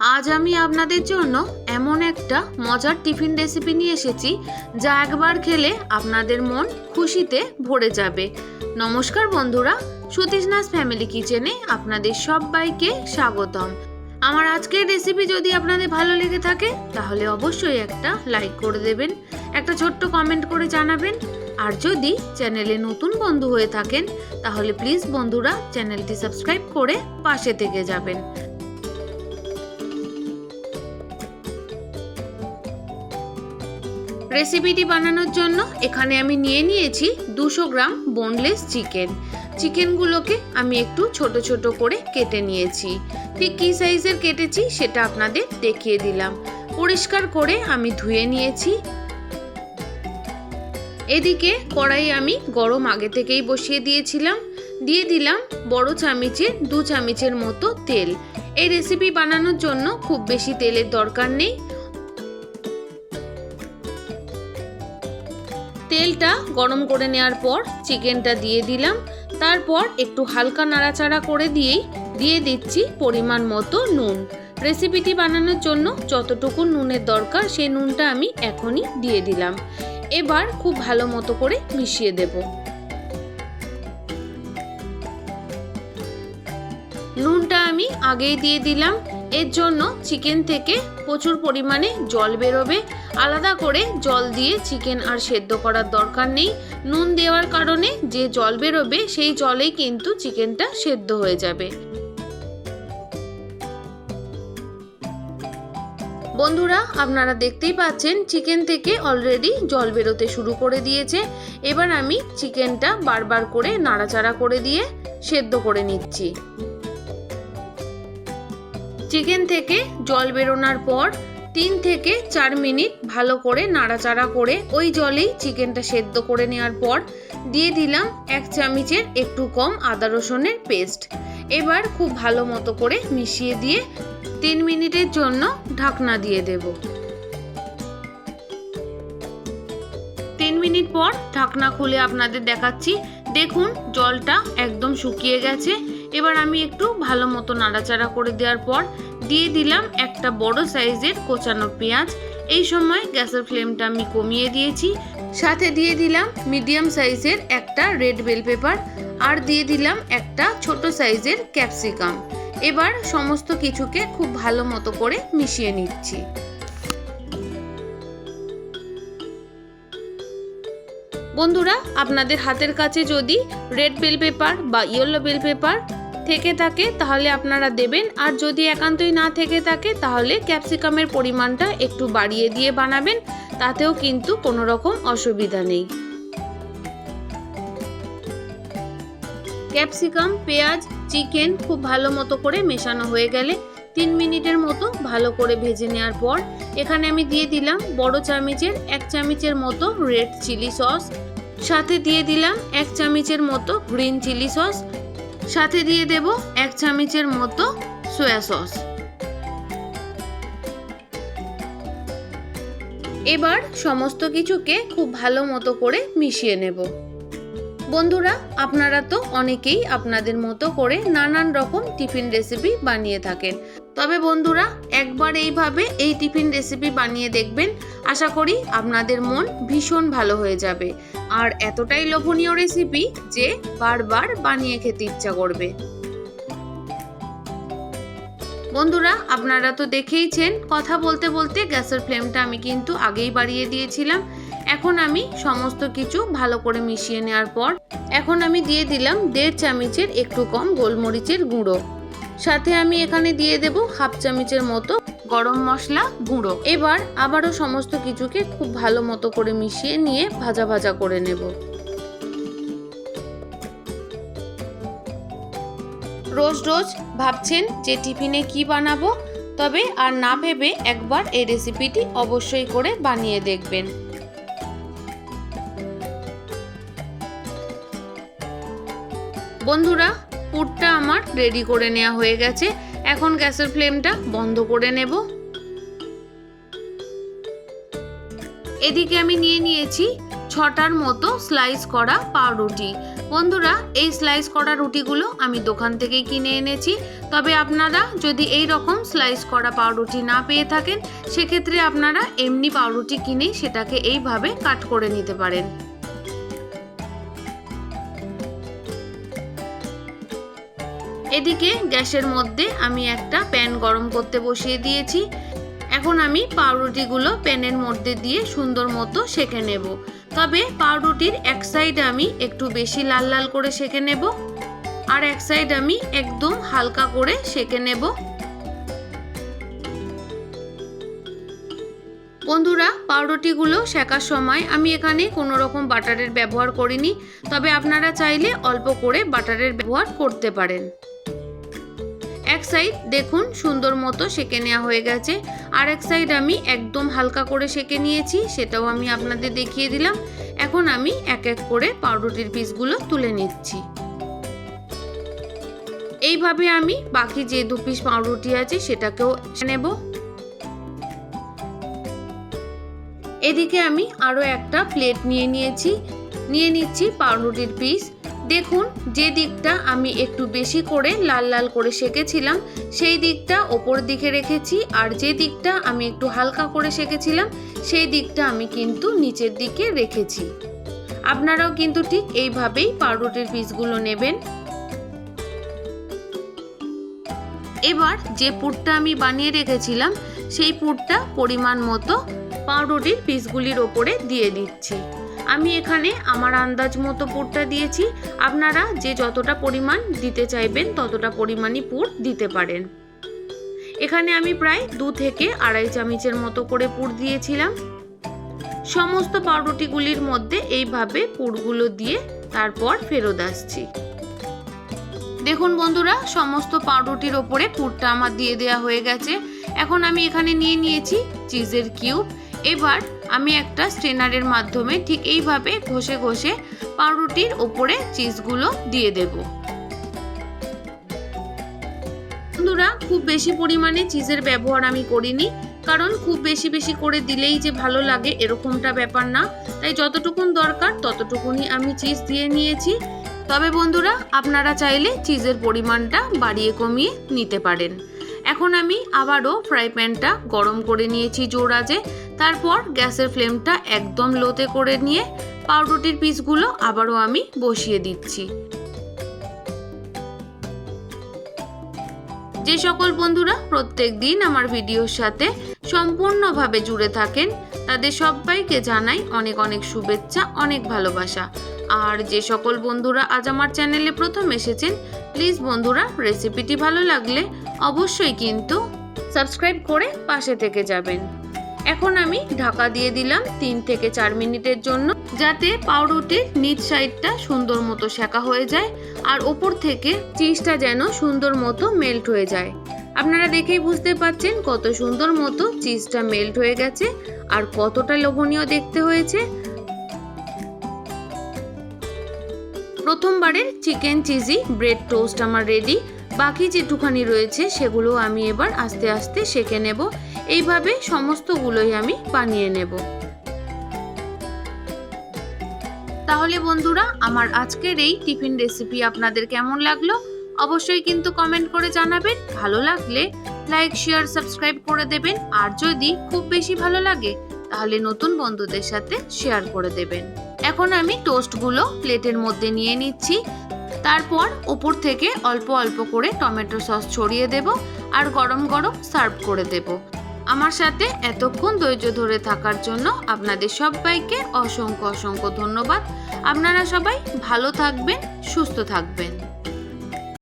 আজ আমি আপনাদের জন্য এমন একটা মজার টিফিন রেসিপি নিয়ে এসেছি, যা একবার খেলে আপনাদের মন খুশিতে ভরে যাবে। নমস্কার বন্ধুরা সুতিষ্নাস ফ্যামিলি কিচেনে আপনাদের সবাইকে স্বাগতম। আমার আজকের রেসিপি যদি আপনাদের ভালো লেগে থাকে, তাহলে অবশ্যই একটা লাইক করে দেবেন, একটা ছোট্ট কমেন্ট করে জানাবেন, আর যদি চ্যানেলে নতুন বন্ধু হয়ে থাকেন, তাহলে প্লিজ বন্ধুরা চ্যানেলটি সাবস্ক্রাইব করে পাশে থেকে যাবেন। রেসিপিটি বানানোর জন্য এখানে আমি নিয়ে নিয়েছি দুশো গ্রাম বোনলেস চিকেন চিকেনগুলোকে আমি একটু ছোট ছোট করে কেটে নিয়েছি। ঠিক কী সাইজের কেটেছি সেটা আপনাদের দেখিয়ে দিলাম। পরিষ্কার করে আমি ধুয়ে নিয়েছি। এদিকে কড়াই আমি গরম আগে থেকেই বসিয়ে দিয়েছিলাম। দিয়ে দিলাম বড় চামিচের দু চামিচের মতো তেল। এই রেসিপি বানানোর জন্য খুব বেশি তেলের দরকার নেই। তেলটা গরম করে নেওয়ার পর চিকেনটা দিয়ে দিলাম। তারপর একটু হালকা নাড়াচাড়া করে দিয়েই দিয়ে দিচ্ছি পরিমাণ মতো নুন। রেসিপিটি বানানোর জন্য যতটুকু নুনের দরকার সেই নুনটা আমি এখনই দিয়ে দিলাম। এবার খুব ভালো মতো করে মিশিয়ে দেব। নুনটা আমি আগেই দিয়ে দিলাম। এর জন্য চিকেন থেকে প্রচুর পরিমাণে জল বেরোবে। আলাদা করে জল দিয়ে চিকেন আর সেদ্ধ করার দরকার নেই। নুন দেওয়ার কারণে যে জল বেরোবে, সেই জলেই কিন্তু চিকেনটা সেদ্ধ হয়ে যাবে। বন্ধুরা, আপনারা দেখতেই পাচ্ছেন চিকেন থেকে অলরেডি জল বেরোতে শুরু করে দিয়েছে। এবার আমি চিকেনটা বারবার করে নাড়াচাড়া করে দিয়ে সেদ্ধ করে নিচ্ছি। চিকেন থেকে জল বেরোনোর পর তিন থেকে চার মিনিট ভালো করে নাড়াচাড়া করে ওই জলেই চিকেনটা সেদ্ধ করে নেওয়ার পর দিয়ে দিলাম এক চামচের একটু কম আদা রসুনের পেস্ট। এবার খুব ভালো মতো করে মিশিয়ে দিয়ে তিন মিনিটের জন্য ঢাকনা দিয়ে দেব। তিন মিনিট পর ঢাকনা খুলে আপনাদের দেখাচ্ছি। দেখুন, জলটা একদম শুকিয়ে গেছে। এবার আমি একটু ভালো মতো নাড়াচাড়া করে দেওয়ার পর দিয়ে দিলাম একটা বড় সাইজের কোচানো পেঁয়াজ। এই সময় গ্যাসের ফ্লেমটা আমি কমিয়ে দিয়েছি। সাথে দিয়ে দিলাম মিডিয়াম সাইজের একটা রেড বেল পেপার আর দিয়ে দিলাম একটা ছোট সাইজের ক্যাপসিকাম। এবার সমস্ত কিছুকে খুব ভালো মতো করে মিশিয়ে নিচ্ছি। বন্ধুরা, আপনাদের হাতের কাছে যদি রেড বেল পেপার বা ইয়েলো বেল পেপার থেকে থাকে, তাহলে আপনারা দেবেন। আর যদি একান্তই না থেকে থাকে, তাহলে ক্যাপসিকামের পরিমাণটা একটু বাড়িয়ে দিয়ে বানাবেন, তাতেও কিন্তু কোনো রকম অসুবিধা নেই। ক্যাপসিকাম, পেঁয়াজ, চিকেন খুব ভালো মতো করে মেশানো হয়ে গেলে তিন মিনিটের মতো ভালো করে ভেজে নেওয়ার পর, এখানে আমি দিয়ে দিলাম বড় চামচের এক চামচের মতো রেড চিলি সস, সাথে দিয়ে দিলাম এক চামচের মতো গ্রিন চিলি সস সাথে দিয়ে দেব এক চামচের মতো সয়া সস এবার সমস্ত কিছুকে খুব ভালো মতো করে মিশিয়ে নেব। বন্ধুরা, আপনারা তো অনেকেই আপনাদের মতো করে নানান রকম টিফিন রেসিপি বানিয়ে থাকেন। তবে বন্ধুরা, একবার এইভাবে এই টিফিন রেসিপি বানিয়ে দেখবেন, আশা করি আপনাদের মন ভীষণ ভালো হয়ে যাবে। আর এতটাই লোভনীয় রেসিপি যে বারবার বানিয়ে খেতে ইচ্ছা করবে। বন্ধুরা, আপনারা তো দেখেইছেন, কথা বলতে বলতে গ্যাসের ফ্লেমটা আমি কিন্তু আগেই বাড়িয়ে দিয়েছিলাম। এখন আমি সমস্ত কিছু ভালো করে মিশিয়ে নেওয়ার পর এখন আমি দিয়ে দিলাম দেড় চামচের একটু কম গোলমরিচের গুঁড়ো। সাথে আমি এখানে দিয়ে দেব হাফ চামচের মতো গরম মশলা গুঁড়ো। এবার আবারও সমস্ত কিছুকে খুব ভালো মতো করে মিশিয়ে নিয়ে ভাজা ভাজা করে নেব। রোজ রোজ ভাবছেন যে টিফিনে কি বানাবো, তবে আর না ভেবে একবার এই রেসিপিটি অবশ্যই করে বানিয়ে দেখবেন। বন্ধুরা, পুরটা আমার রেডি করে নেওয়া হয়ে গেছে। এখন গ্যাসের ফ্লেমটা বন্ধ করে নেব। এদিকে আমি নিয়ে নিয়েছি ছটার মতো স্লাইস করা পাউরুটি। বন্ধুরা, এই স্লাইস করা রুটিগুলো আমি দোকান থেকেই কিনে এনেছি। তবে আপনারা যদি এই রকম স্লাইস করা পাউরুটি না পেয়ে থাকেন, সেক্ষেত্রে আপনারা এমনি পাউরুটি কিনেই সেটাকে এইভাবে কাট করে নিতে পারেন। এদিকে গ্যাসের মধ্যে আমি একটা প্যান গরম করতে বসিয়ে দিয়েছি। এখন আমি পাউরুটিগুলো প্যানের মধ্যে দিয়ে সুন্দর মতো সেঁকে নেব। তবে পাউরুটির এক সাইড আমি একটু বেশি লাল লাল করে সেঁকে নেব আর এক সাইড আমি একদম হালকা করে সেঁকে নেব। বন্ধুরা, পাউরুটিগুলো শেখার সময় আমি এখানে কোনো রকম বাটারের ব্যবহার করিনি, তবে আপনারা চাইলে অল্প করে বাটারের ব্যবহার করতে পারেন। এক সাইড দেখুন সুন্দর মতো সেঁকে নেওয়া হয়ে গেছে, আর এক সাইড আমি একদম হালকা করে সেঁকে নিয়েছি, সেটাও আমি আপনাদের দেখিয়ে দিলাম। এখন আমি এক এক করে পাউরুটির পিসগুলো তুলে নিচ্ছি। এইভাবে আমি বাকি যে দু পিস পাউরুটি আছে সেটাকেও নেব। এদিকে আমি আরও একটা প্লেট নিয়ে নিয়েছি, নিয়ে নিচ্ছি পাউরুটির পিস। দেখুন, যে দিকটা আমি একটু বেশি করে লাল লাল করে সেঁকেছিলাম, সেই দিকটা ওপর দিকে রেখেছি, আর যে দিকটা আমি একটু হালকা করে সেঁকেছিলাম, সেই দিকটা আমি কিন্তু নিচের দিকে রেখেছি। আপনারাও কিন্তু ঠিক এইভাবেই পাউরুটির পিসগুলো নেবেন। এবার যে পুরটা আমি বানিয়ে রেখেছিলাম, সেই পুরটা পরিমাণ মতো পাউরুটির পিসগুলির ওপরে দিয়ে দিচ্ছি। আমি এখানে আমার আন্দাজ মতো পুরটা দিয়েছি। আপনারা যে যতটা পরিমাণ দিতে চাইবেন, ততটা পরিমাণই পুর দিতে পারেন। এখানে আমি প্রায় দু থেকে আড়াই চামচের মতো করে পুর দিয়েছিলাম। সমস্ত পাউরুটিগুলির মধ্যে এইভাবে পুরগুলো দিয়ে তারপর ফেরত আসছি। দেখুন বন্ধুরা, সমস্ত পাউরুটির ওপরে পুরটা আমার দিয়ে দেওয়া হয়ে গেছে। এখন আমি এখানে নিয়ে নিয়েছি চিজের কিউব। এবার আমি একটা স্ট্রেনারের মাধ্যমে ঠিক এইভাবে ঘষে ঘষে পাউরুটির ওপরে চিজগুলো দিয়ে দেব। বন্ধুরা, খুব বেশি পরিমাণে চিজের ব্যবহার আমি করিনি, কারণ খুব বেশি বেশি করে দিলেই যে ভালো লাগে এরকমটা ব্যাপার না। তাই যতটুকুন দরকার ততটুকুনি আমি চিজ দিয়ে নিয়েছি। তবে বন্ধুরা, আপনারা চাইলে চিজের পরিমাণটা বাড়িয়ে কমিয়ে নিতে পারেন। এখন আমি আবারও ফ্রাই প্যানটা গরম করে নিয়েছি জোর আজে তারপর গ্যাসের ফ্লেমটা একদম লোতে করে নিয়ে পাউরুটির পিসগুলো আবারও আমি বসিয়ে দিচ্ছি। যে সকল বন্ধুরা প্রত্যেক দিন আমার ভিডিওর সাথে সম্পূর্ণভাবে জুড়ে থাকেন, তাদের সবাইকে জানাই অনেক অনেক শুভেচ্ছা, অনেক ভালোবাসা। আর যে সকল বন্ধুরা আজ আমার চ্যানেলে প্রথম এসেছেন, প্লিজ বন্ধুরা রেসিপিটি ভালো লাগলে অবশ্যই কিন্তু সাবস্ক্রাইব করে পাশে থেকে যাবেন। এখন আমি ঢাকা দিয়ে দিলাম তিন থেকে চার মিনিটের জন্য, যাতে পাউরুটির নিচ সাইডটা সুন্দর মতো সেকা হয়ে যায় আর ওপর থেকে চিজটা যেন সুন্দর মতো মেল্ট হয়ে যায়। আপনারা দেখেই বুঝতে পাচ্ছেন কত সুন্দর মতো চিজটা মেল্ট হয়ে গেছে আর কতটা লোভনীয় দেখতে হয়েছে। প্রথমবারের চিকেন চিজি ব্রেড টোস্ট আমার রেডি। বাকি যেটুখানি রয়েছে সেগুলো আমি এবার আস্তে আস্তে সেঁকে নেব। এইভাবে সমস্তগুলোই আমি বানিয়ে নেব। তাহলে বন্ধুরা, আমার আজকের এই টিফিন রেসিপি আপনাদের কেমন লাগল? অবশ্যই কিন্তু কমেন্ট করে জানাবেন। ভালো লাগলে লাইক, শেয়ার, সাবস্ক্রাইব করে দেবেন। আর যদি খুব বেশি ভালো লাগে, তাহলে নতুন বন্ধুদের সাথে শেয়ার করে দেবেন। এখন আমি টোস্টগুলো প্লেটের মধ্যে নিয়ে নিচ্ছি। তারপর ওপর থেকে অল্প অল্প করে টমেটো সস ছড়িয়ে দেব আর গরম গরম সার্ভ করে দেব। আমার সাথে এতক্ষণ ধৈর্য ধরে থাকার জন্য আপনাদের সবাইকে অসংখ্য অসংখ্য ধন্যবাদ। আপনারা সবাই ভালো থাকবেন, সুস্থ থাকবেন।